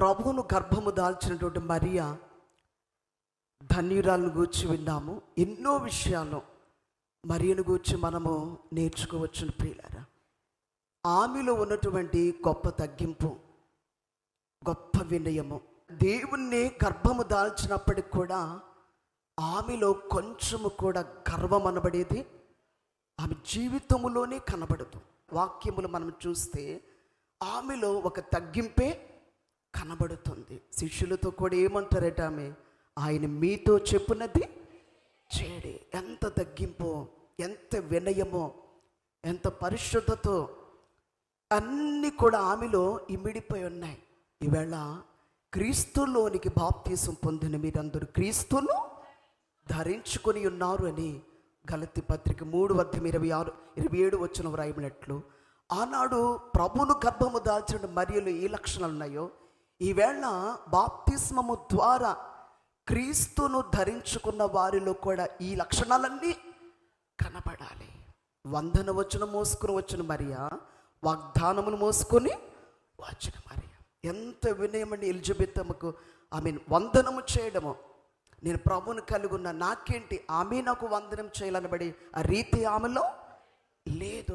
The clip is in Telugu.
ప్రభువును గర్భము దాల్చినటువంటి మరియా ధన్యురాలను గూర్చి విన్నాము. ఎన్నో విషయాలు మరియను గూర్చి మనము నేర్చుకోవచ్చును ప్రియులారా. ఆమెలో ఉన్నటువంటి గొప్ప తగ్గింపు గొప్ప వినయము దేవుణ్ణి గర్భము దాల్చినప్పటికి కూడా ఆమెలో కొంచెము కూడా గర్వం అనబడేది ఆమె జీవితములోనే కనబడదు. వాక్యములు మనం చూస్తే ఆమెలో ఒక తగ్గింపే కనబడుతుంది. శిష్యులతో కూడా ఏమంటారట ఆమె? ఆయన మీతో చెప్పున్నది చేడి ఎంత తగ్గింపో ఎంత వినయమో ఎంత పరిశుద్ధతో అన్నీ కూడా ఆమెలో ఇమిడిపోయి ఉన్నాయి. ఈవేళ క్రీస్తులోనికి బాప్తీసం పొందిన మీరందరూ క్రీస్తును ధరించుకొని ఉన్నారు అని గలతి పత్రిక మూడు వద్ద ఇరవై ఆరు ఇరవై ఏడు వచ్చిన వ్రాయబడినట్లు ఆనాడు ప్రభును గర్భము దాల్చిన మరియలు ఏ లక్షణాలు ఉన్నాయో ఈవేళ బాప్తిస్మము ద్వారా క్రీస్తును ధరించుకున్న వారిలో కూడా ఈ లక్షణాలన్నీ కనపడాలి. వందన వచ్చిన మోసుకుని వచ్చిన మరియా వాగ్దానమును మోసుకొని వచ్చిన మరియా. ఎంత వినయమని ఎలిజబెత్ అమ్మకు. మీన్ వందనము చేయడము. నేను ప్రభువును కలిగి ఉన్న నాకేంటి? ఆమె నాకు వందనం చేయాలనబడి ఆ రీతి ఆమెలో లేదు.